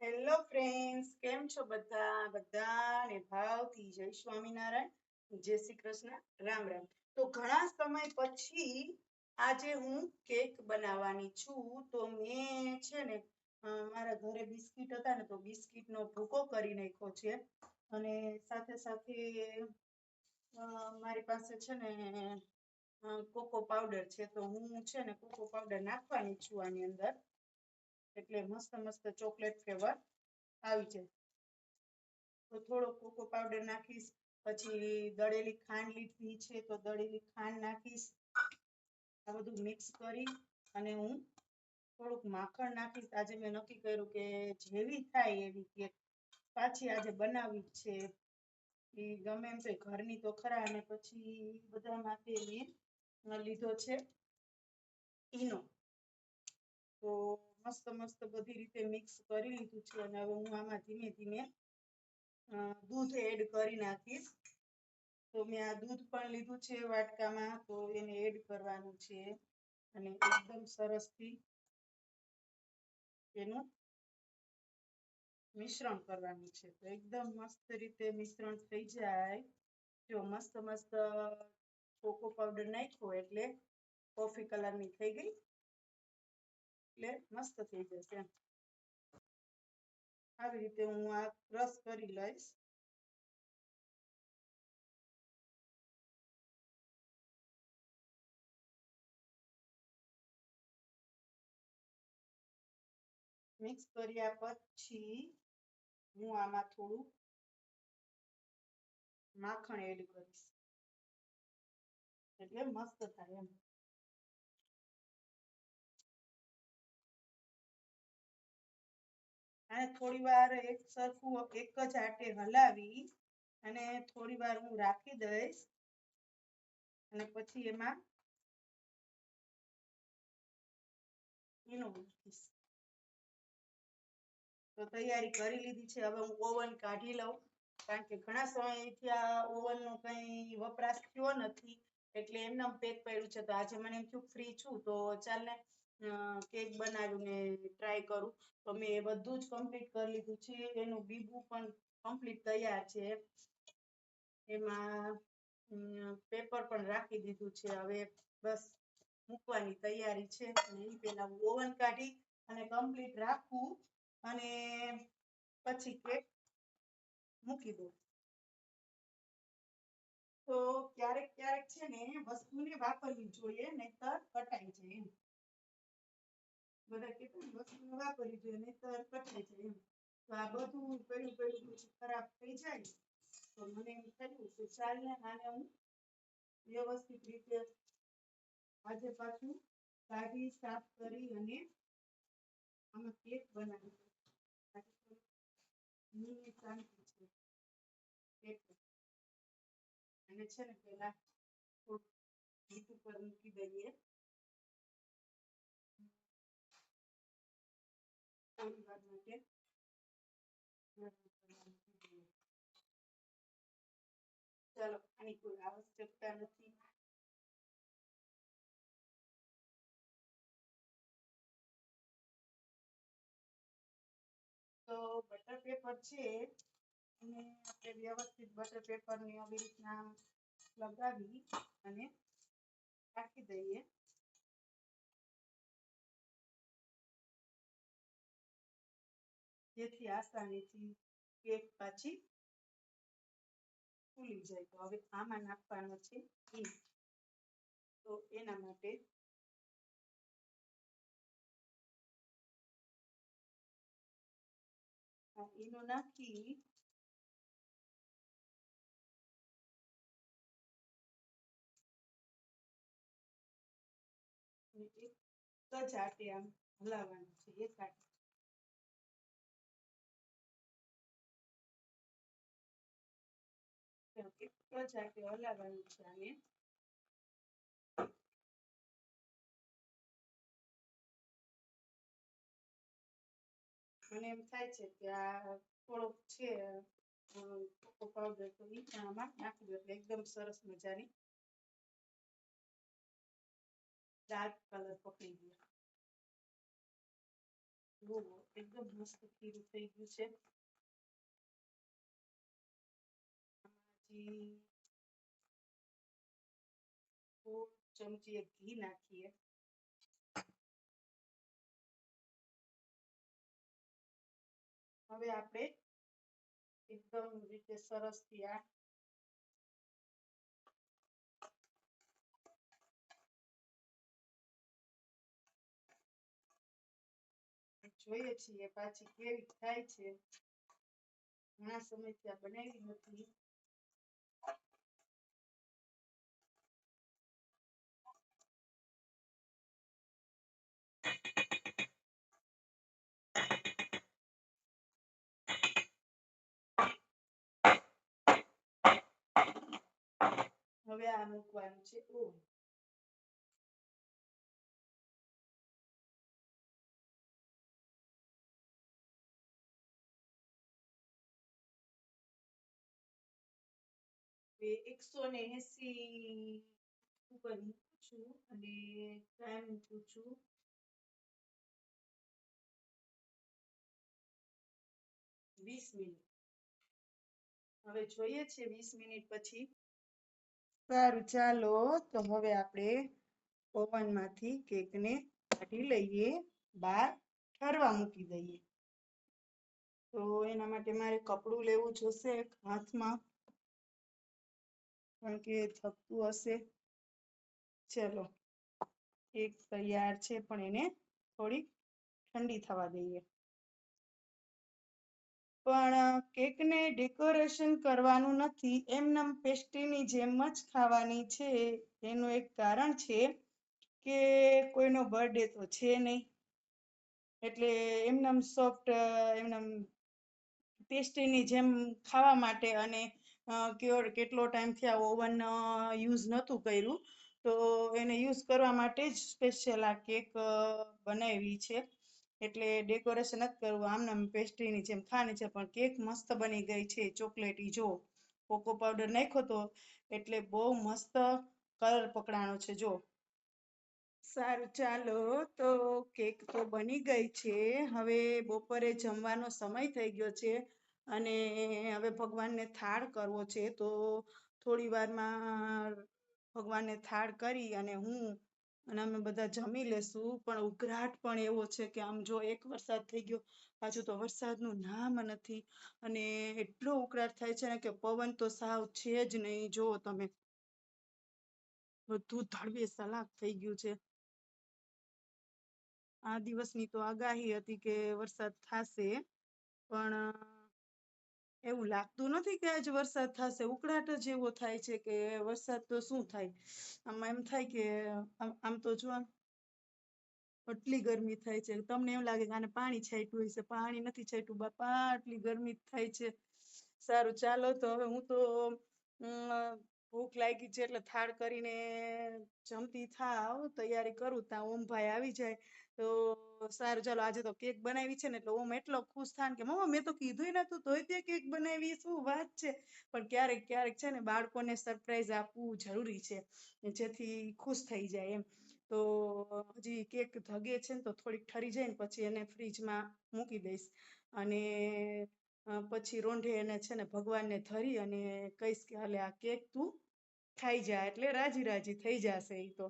Hello friends કેમ છો બધા? બધાને ભાવથી જય સ્વામિનારાયણ. જય શ્રી કૃષ્ણ. રામ રામ. તો ઘણા સમય પછી આજે હું કેક બનાવવાની છું. તો મેં છે ને મારા ઘરે બિસ્કિટ હતા ને, તો બિસ્કિટનો ભૂકો કરી નાખ્યો છે. અને સાથે સાથે મારી પાસે છે ને કોકો પાવડર છે. તો હું છે ને કોકો પાવડર નાખવાની છું આની અંદર. એટલે મસ્ત મસ્ત ચોકલેટ ફ્લેવર આવી જાય. તો થોડો કોકો પાવડર નાખીશ, પછી દળેલી ખાંડ લીધી છે તો દળેલી ખાંડ નાખીશ. આ બધું મિક્સ કરી અને હું થોડુંક માખણ નાખીશ. આજે મેં નક્કી કર્યું કે જેવી થાય એવી કેક પાછી આજે બનાવવી છે. એ ગમે એમ તો ઘરની તો ખરા અને પછી બધામાંથી મેં લીધો છે ઈનો. તો મસ્ત મસ્ત બધી રીતે મિક્સ કરી લીધું છે અને હવે હું આમાં ધીમે ધીમે દૂધ એડ કરી નાખીશ. તો મેં આ દૂધ પણ લીધું છે વાટકામાં, તો એને એડ કરવાનું છે. અને એકદમ સરસથી એનું મિશ્રણ કરવાનું છે. તો એકદમ મસ્ત રીતે મિશ્રણ થઈ જાય. જો મસ્ત મસ્ત કોકો પાવડર નાખ્યો એટલે કોફી કલરની થઈ ગઈ. એટલે મસ્ત થઈ જશે આવી રીતે હું આ ક્રશ કરી લઈશ. મિક્સ કર્યા પછી હું આમાં થોડું માખણ એડ કરીશ. એટલે મસ્ત થાય એમ. અને થોડી વાર એક સરખું એક જ આટે હલાવી અને થોડી વાર હું રાખી દઈશ. અને પછી એમાં ઈનો મૂકીશ. તો તૈયારી કરી લીધી છે. હવે હું ઓવન કાઢી લઉં. કારણ કે ઘણા સમયથી આ ઓવનનો કંઈ વપરાશ થયો નથી. એટલે એમને પેક પડ્યું છે. તો આજે મને એમ થયું ફ્રી છું. તો ચાલ ને કેક બનાવીને ટ્રાય કરું. તો મેં બધું જ કમ્પ્લીટ કરી લીધું છે. એનું બીબું પણ કમ્પ્લીટ તૈયાર છે. એમાં પેપર પણ રાખી દીધું છે. હવે બસ મૂકવાની તૈયારી છે. અને એ પહેલા ઓવન કાઢી અને કમ્પ્લીટ રાખું અને પછી કેક મૂકી દઉં. તો ક્યારેક ક્યારેક છે ને વસ્તુને વાપરવી જોઈએ, નહીતર કટાઈ જાય એમ. બધા કહેતા વસ્તુ વાપરવી જોઈએ નહીતર કટાઈ જાય એમ. તો આ બધું પડ્યું પડ્યું ખરાબ થઈ જાય. તો મને એમ થયું કે ચાલને આને હું વ્યવસ્થિત રીતે આજે પાછું કાઢી સાફ કરી અને આમાં કેક બનાવી ની શાંતિ છે. એટલે અને છે ને પેલા મૂકી દઈએ. ચાલો આની કોઈ આવશ્યકતા નથી તો બટર પેપર છે, અને આપણે વ્યવસ્થિત બટર પેપરને આવી રીતના લગાવી અને રાખી દઈએ. જેથી આસાનીથી કેક પાછી ફૂલી જાય. તો હવે આમાં નાખવાનો છે ઈનો તો એના માટે ઈનો નાખી એક જ આટે આમ હલાવવાનું છે. એક આટે એક હલાવવાનું છે આને મને એમ થાય છે કે આ થોડોક છે કોકો પાવડર તો આમાં નાખી દો એટલે એકદમ સરસ મજાની ડાર્ક કલર પકડી ગયો જુઓ એકદમ મસ્ત ખીરું થઈ ગયું છે હજી થોડું ચમચી એક ઘી નાખીએ હવે આપણે એકદમ રીતે સરસથી આ જોઈએ છીએ પાછી કેવી થાય છે. ઘણા સમયથી આ બનાવી નથી હવે આ મૂકવાનું છે ઓહ એકસો ને એસી છું અને ટાઈમ મૂકું છું. વીસ મિનિટ. હવે જોઈએ છે વીસ મિનિટ પછી. સારું, ચાલો તો હવે આપણે ઓવનમાંથી કેકને કાઢી લઈએ. બહાર ઠરવા મૂકી દઈએ. તો એના માટે મારે કપડું લેવું જોશે હાથમાં. કારણ કે થકતું હશે. ચલો એક તૈયાર છે પણ એને થોડીક ઠંડી થવા દઈએ. પણ કેકને ડેકોરેશન કરવાનું નથી, એમનેમ પેસ્ટ્રીની જેમ જ ખાવાની છે. એનું એક કારણ છે કે કોઈનો બર્થડે તો છે નહીં. એટલે એમનેમ સોફ્ટ એમનેમ પેસ્ટ્રીની જેમ ખાવા માટે અને ક્યોર કેટલો ટાઈમથી આ ઓવન યુઝ નહોતું કર્યું. તો એને યુઝ કરવા માટે જ સ્પેશિયલ આ કેક બનાવી છે. એટલે ડેકોરેશન નથી કરવું, આમને પેસ્ટ્રીની જેમ ખાવાની છે, પણ કેક મસ્ત બની ગઈ છે ચોકલેટી જો કોકો પાવડર નાખ્યો તો, એટલે બહુ મસ્ત કલર પકડાણો છે, જો. સારું, ચાલો, તો કેક તો બની ગઈ છે, હવે બપોરે જમવાનો સમય થઈ ગયો છે, અને હવે ભગવાનને થાળ કરવો છે, તો થોડી વારમાં ભગવાનને થાળ કરી અને હું અને અમે બધા જમી લેશું. પણ ઉઘરાટ પણ એવો છે કે આમ જો એક વરસાદ થઈ ગયો, પાછું તો વરસાદનું નામ નથી. અને એટલો ઉકળાટ થાય છે ને કે પવન તો સાવ છે જ નહીં. જુઓ તમે બધું ધડબે સલાક થઈ ગયું છે. આ દિવસની તો આગાહી હતી કે વરસાદ થશે. પણ એવું લાગતું નથી કે આજ વરસાદ થશે. ઉકળાટ જ થાય છે કે વરસાદ તો શું થાય? આમાં એમ થાય કે આમ તો જો આટલી ગરમી થાય છે. તમને એમ લાગે કે આને પાણી છાંટ્યું હશે. પાણી નથી છાંટ્યું. બાપા, આટલી ગરમી થાય છે. સારું, ચાલો તો હવે હું તો ભૂખ લાગી છે એટલે થાળ કરીને જમતી થાવ. તૈયારી કરું. ત્યાં ઓમભાઈ આવી જાય. તો સારું, ચાલો આજે તો કેક બનાવી છે ને, એટલે ઓમ એટલો ખુશ થાય કે, મમ્મા, મેં તો કીધું નતું, તોય તે કેક બનાવી, શું વાત છે? પણ ક્યારેક ક્યારેક છે ને, બાળકોને સરપ્રાઈઝ આપવું જરૂરી છે જેથી ખુશ થઈ જાય એમ. તો હજી કેક ધગે છે ને, તો થોડીક ઠરી જાય ને, પછી એને ફ્રીજમાં મૂકી દઈશ. અને પછી રોંઢે એને છે ને, ભગવાનને ધરી અને કહીશ કે, હાલે, આ કેક તું ખાઈ જા, એટલે રાજી રાજી થઈ જશે એ તો.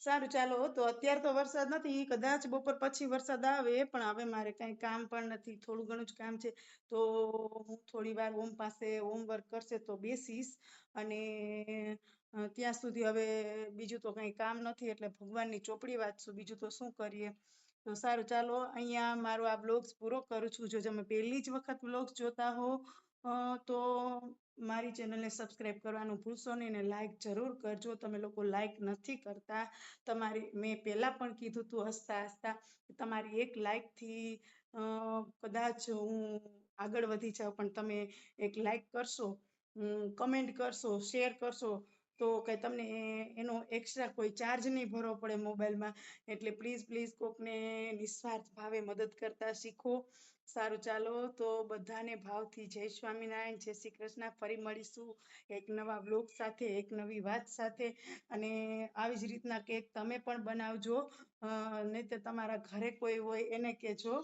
સારું, ચાલો, તો અત્યારે તો વરસાદ નથી, કદાચ બપોર પછી વરસાદ આવે, પણ હવે મારે કાંઈ કામ પણ નથી, થોડું ઘણું જ કામ છે. તો હું થોડી વાર ઓમ પાસે હોમવર્ક કરશે તો બેસીશ અને ત્યાં સુધી હવે બીજું તો કંઈ કામ નથી, એટલે ભગવાનની ચોપડી વાંચશું બીજું તો શું કરીએ? તો સારું, ચાલો, અહીંયા મારો આ બ્લોગ્સ પૂરો કરું છું. જો તમે પહેલી જ વખત બ્લોગ્સ જોતા હો તો મારી ચેનલને સબસ્ક્રાઈબ કરવાનું ભૂલશો નહીં અને લાઇક જરૂર કરજો. તમે લોકો લાઈક નથી કરતા. તમારી, મેં પહેલાં પણ કીધું હતું હસતા હસતા તમારી એક લાઇકથી કદાચ હું આગળ વધી જાઉં, પણ તમે એક લાઈક કરશો કમેન્ટ કરશો, શેર કરશો તો કઈ તમને એનો એક્સ્ટ્રા કોઈ ચાર્જ નહીં ભરવો પડે મોબાઈલમાં એટલે પ્લીઝ પ્લીઝ કોકને નિસ્વાર્થ ભાવે મદદ કરતા શીખો. સારું ચાલો, તો બધાને ભાવથી જય સ્વામિનારાયણ, જય શ્રી કૃષ્ણ. ફરી મળીશું એક નવા બ્લોગ સાથે, એક નવી વાત સાથે. અને આવી જ રીતના કેક તમે પણ બનાવજો. નહીં તો તમારા ઘરે કોઈ હોય એને કહેજો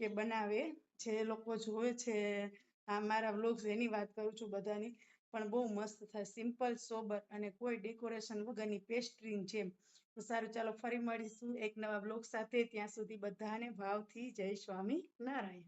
કે બનાવે. જે લોકો જોવે છે, આ મારા બ્લોગ્સ એની વાત કરું છું બધાની. પણ બહુ મસ્ત થાય. સિમ્પલ સોબર અને કોઈ ડેકોરેશન વગરની પેસ્ટ્રીન જેમ. તો સારું, ચાલો ફરી મળીશું એક નવા બ્લોગ સાથે. ત્યાં સુધી બધાને ભાવથી જય સ્વામી નારાયણ